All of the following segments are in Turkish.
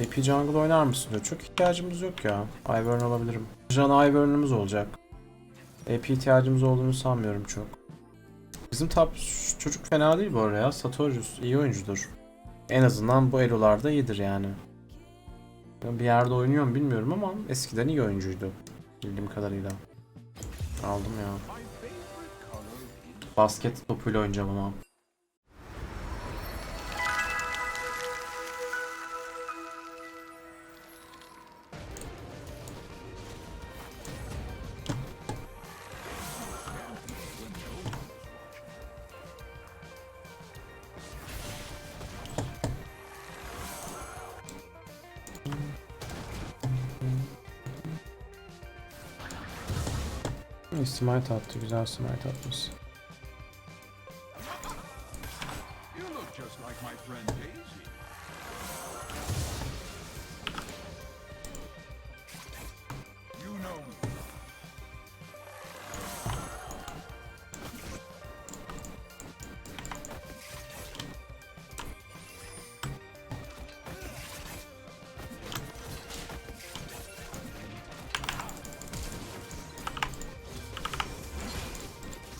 AP jungle oynar mısın diyor. Çok ihtiyacımız yok ya. Ivern alabilirim. Jan Ivern'ımız olacak. AP ihtiyacımız olduğunu sanmıyorum çok. Bizim top çocuk fena değil bu arada ya. Satorius iyi oyuncudur. En azından bu elolarda iyidir yani. Bir yerde oynuyor bilmiyorum ama eskiden iyi oyuncuydu. Bildiğim kadarıyla. Aldım ya. Basket topuyla oynayacağım ama. Smite attı. Güzel smite atmış.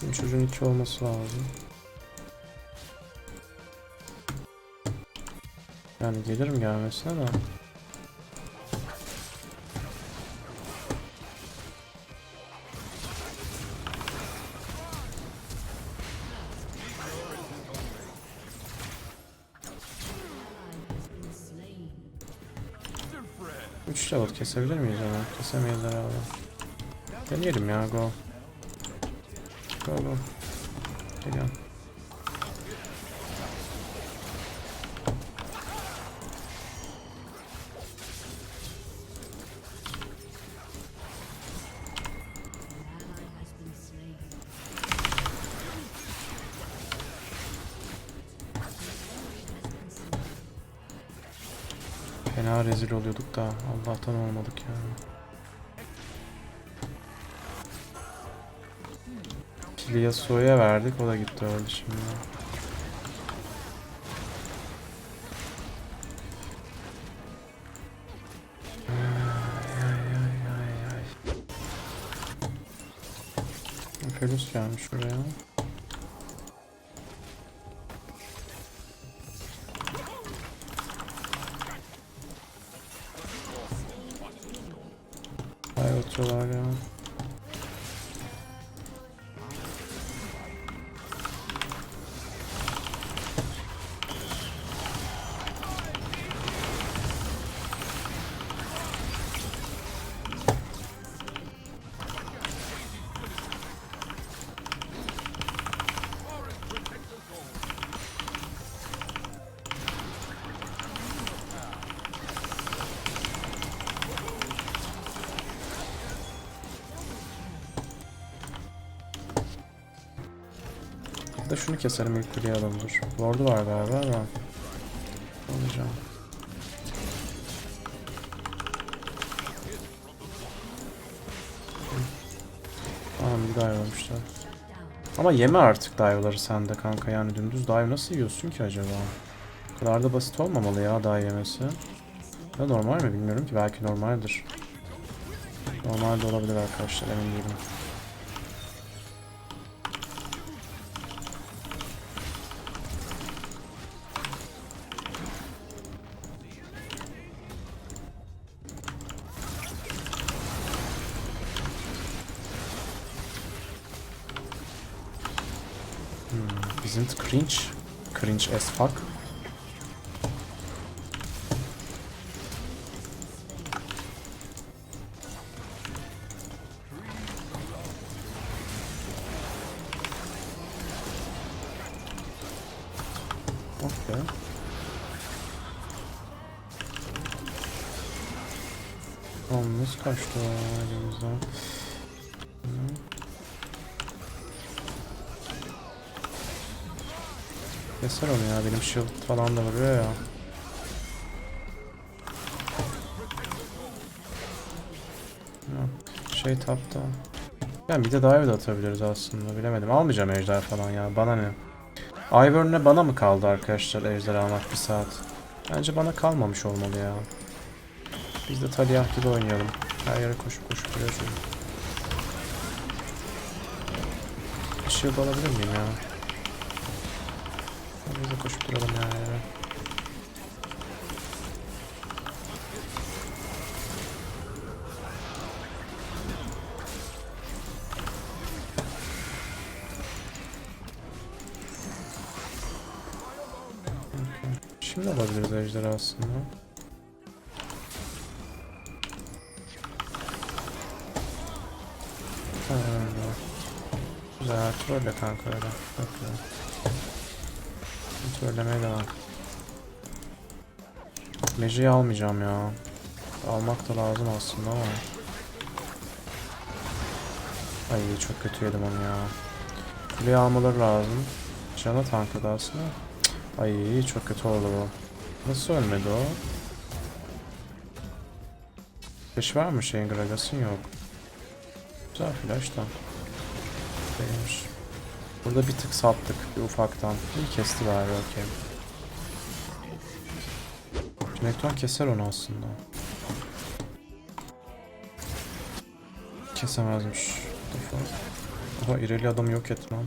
Bu çocuğun iki olması lazım. Yani gelirim gelmesine de. Üç level kesebilir miyiz onu? Kesemeyiz herhalde. Deneyelim ya go. Go. Geliyorum. Fena rezil oluyorduk da Allah'tan olmadık yani. Kili Yasuo'ya verdik o da gitti öldü şimdi. Felus gelmiş buraya. Ay atıyorlar ya. Da şunu keserim ilk kuleyi alalım dur. Ward'u var galiba ama. Alacağım. Tamam bir dive almışlar. Ama yeme artık dive'ları sende kanka yani dümdüz dive nasıl yiyorsun ki acaba? Bu kadar da basit olmamalı ya dive yemesi. Ya normal mi bilmiyorum ki belki normaldir. Normal de olabilir arkadaşlar emin değilim. Hmm, isn't cringe? Cringe as fuck. Okay. Oğlum nasıl kaçtı o Keser onu ya benim shield falan da vuruyor ya. Şey tapta. Yani bir de dive de atabiliriz aslında bilemedim. Almayacağım ejder falan ya bana ne. Ivern'e bana mı kaldı arkadaşlar ejder almak bir saat? Bence bana kalmamış olmalı ya. Biz de Talia gibi oynayalım. Her yere koşup koşup duruyor çocuk. Bir shield alabilir miyim ya? Biz de koşup duralım ya. Şimdi alabiliriz ejderi aslında. Ha. Güzel, trolle kanka öyle. Çok Trollemeye devam. Magi'yi almayacağım ya. Almak da lazım aslında ama. Ay çok kötü yedim onu ya. Kuleyi almaları lazım. Canı tankladı aslında. Ay çok kötü oldu bu. Nasıl ölmedi o? Flash var mı şeyin Gragas'ın yok. Güzel flash da. Değilmiş. Burada bir tık sattık bir ufaktan. İyi kesti bari okey. Renekton keser onu aslında. Kesemezmiş. Oha ireli adam yok etmem.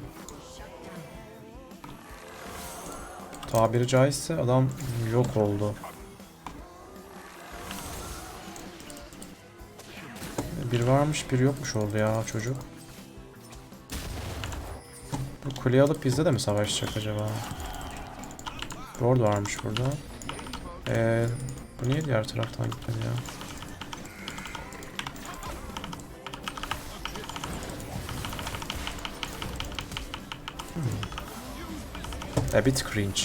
Tabiri caizse adam yok oldu. Bir varmış bir yokmuş oldu ya çocuk. Bu kuleyi alıp bizde de mi savaşacak acaba? Lord varmış burada. Ee, bu niye diğer taraftan gitmedi ya? Hmm. A bit cringe.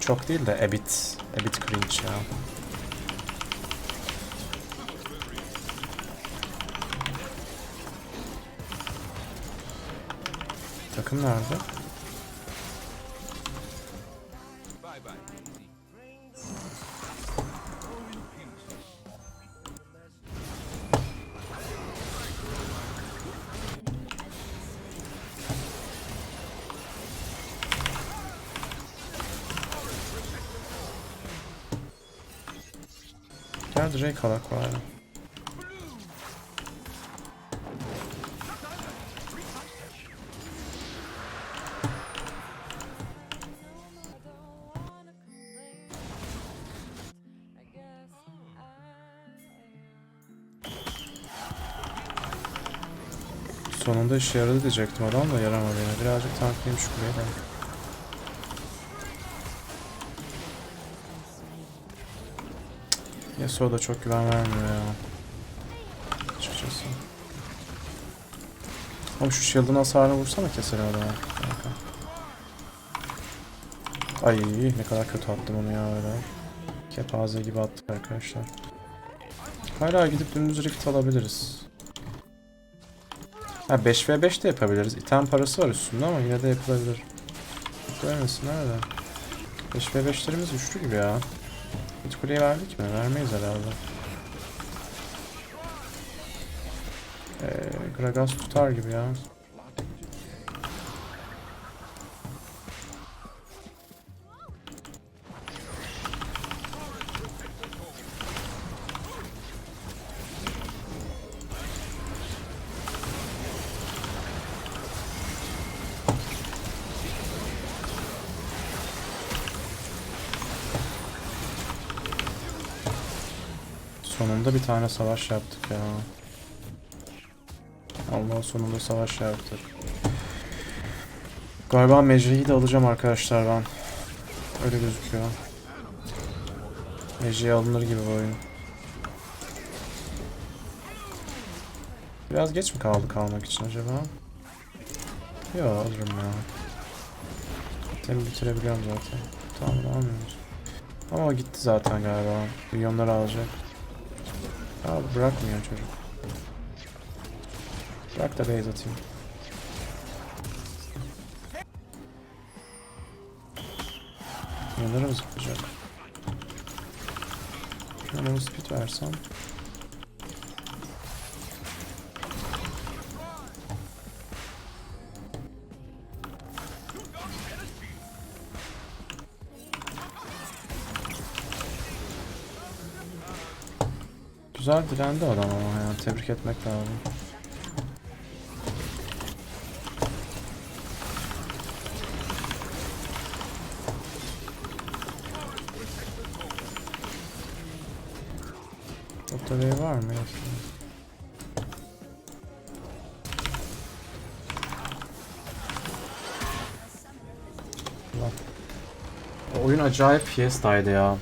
Çok değil de a bit, a bit cringe ya. Takım nerede? Gel Drake alak bari. Sonunda işe yaradı diyecektim adam da yaramadı yine. Birazcık tanklayayım şu kuleyi de. Cık, Yasuo da çok güven vermiyor ya. Açıkçası. Ama şu shield'ın hasarını vursana keser adamı. Ay ne kadar kötü attım onu ya öyle. Kepaze gibi attık arkadaşlar. Hala gidip dümdüz rift alabiliriz. Ha 5v5 de yapabiliriz. İtem parası var üstünde ama yine de yapılabilir. Görmesinler de. 5v5'lerimiz güçlü gibi ya. Hiç kuleyi verdik mi? Vermeyiz herhalde. Ee, Gragas tutar gibi ya. Sonunda bir tane savaş yaptık ya. Allah sonunda savaş yaptık. Galiba Mecri'yi de alacağım arkadaşlar ben. Öyle gözüküyor. Mecri alınır gibi bu oyun. Biraz geç mi kaldık almak için acaba? Yo alırım ya. Temi bitirebiliyorum zaten. Tamam almıyoruz. Ama gitti zaten galiba. Milyonları alacak. Abi bırakmıyor çocuk. Bırak da base atayım. Yanlara mı zıplayacak? Şuna move speed versem. Güzel direndi adam ama yani tebrik etmek lazım. Otoreyi var mı? Yok. Lan. O oyun acayip fiestaydı ya.